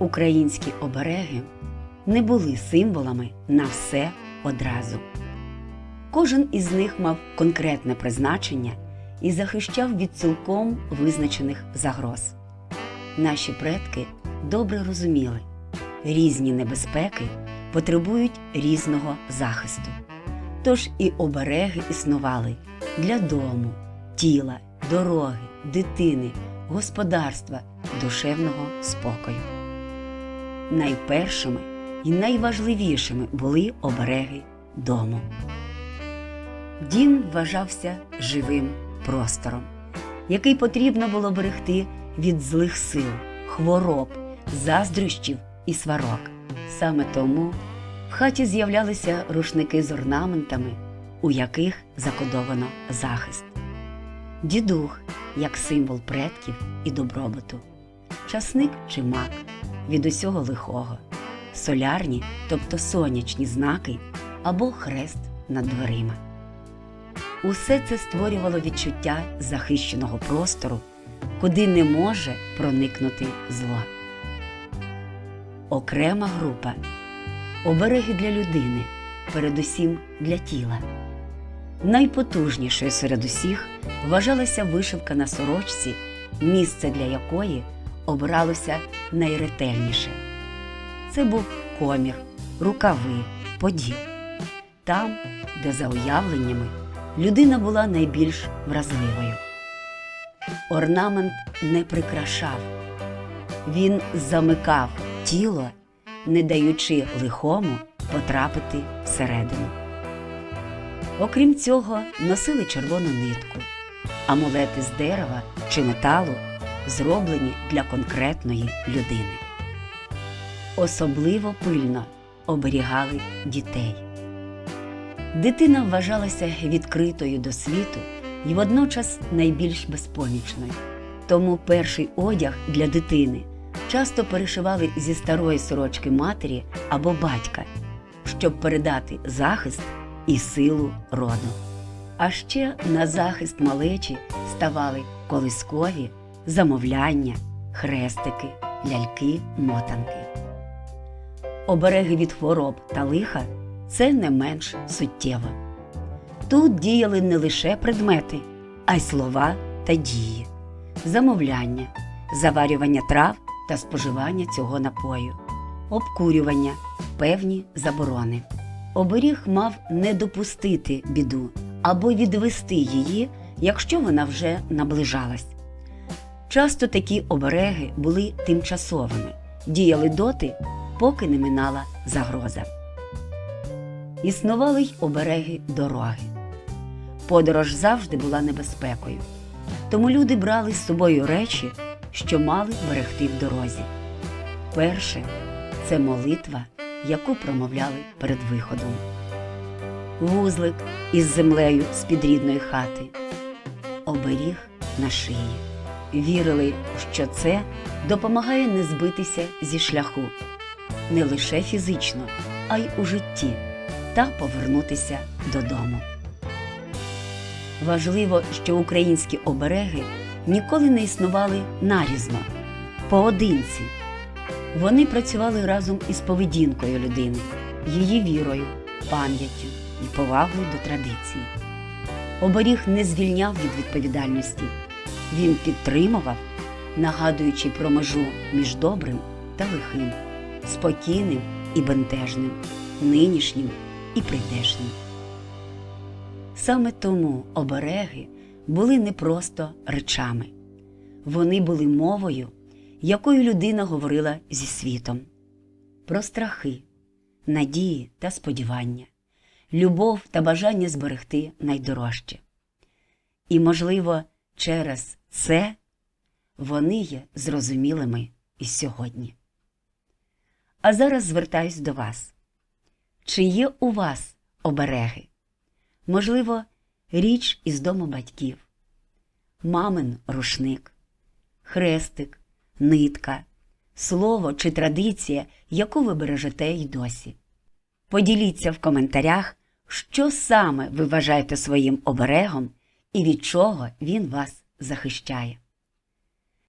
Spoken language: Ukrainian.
Українські обереги не були символами на все одразу. Кожен із них мав конкретне призначення і захищав від цілком визначених загроз. Наші предки добре розуміли, різні небезпеки потребують різного захисту. Тож і обереги існували для дому, тіла, дороги, дитини, господарства, душевного спокою. Найпершими і найважливішими були обереги дому. Дім вважався живим простором, який потрібно було берегти від злих сил, хвороб, заздрощів і сварок. Саме тому в хаті з'являлися рушники з орнаментами, у яких закодовано захист. Дідух як символ предків і добробуту, часник чи мак від усього лихого, солярні, тобто сонячні знаки або хрест над дверима. Усе це створювало відчуття захищеного простору, куди не може проникнути зло. Окрема група обереги для людини, передусім для тіла. Найпотужнішою серед усіх вважалася вишивка на сорочці, місце для якої обиралося найретельніше. Це був комір, рукави, поділ. Там, де за уявленнями людина була найбільш вразливою. Орнамент не прикрашав, він замикав тіло, не даючи лихому потрапити всередину. Окрім цього, носили червону нитку, амулети з дерева чи металу, зроблені для конкретної людини. Особливо пильно оберігали дітей. Дитина вважалася відкритою до світу і водночас найбільш безпомічною. Тому перший одяг для дитини часто перешивали зі старої сорочки матері або батька, щоб передати захист і силу роду. А ще на захист малечі ставали колискові, замовляння, хрестики, ляльки, мотанки. Обереги від хвороб та лиха це не менш суттєво. Тут діяли не лише предмети, а й слова та дії, замовляння, заварювання трав та споживання цього напою, обкурювання, певні заборони. Оберіг мав не допустити біду або відвести її, якщо вона вже наближалась. Часто такі обереги були тимчасовими, діяли доти, поки не минала загроза. Існували й обереги дороги. Подорож завжди була небезпекою, тому люди брали з собою речі, що мали берегти в дорозі. Перше це молитва, яку промовляли перед виходом, вузлик із землею з під рідної хати, оберіг на шиї. Вірили, що це допомагає не збитися зі шляху не лише фізично, а й у житті та повернутися додому. Важливо, що українські обереги ніколи не існували нарізно, поодинці. Вони працювали разом із поведінкою людини, її вірою, пам'яттю і повагою до традиції. Оберіг не звільняв від відповідальності, він підтримував, нагадуючи про межу між добрим та лихим, спокійним і бентежним, нинішнім і прийдешнім. Саме тому обереги були не просто речами, вони були мовою, якою людина говорила зі світом, про страхи, надії та сподівання, любов та бажання зберегти найдорожче. І, можливо, через це вони є зрозумілими і сьогодні. А зараз звертаюсь до вас. Чи є у вас обереги? Можливо, річ із дому батьків, мамин рушник, хрестик, нитка, слово чи традиція, яку ви бережете й досі. Поділіться в коментарях, що саме ви вважаєте своїм оберегом і від чого він вас захищає.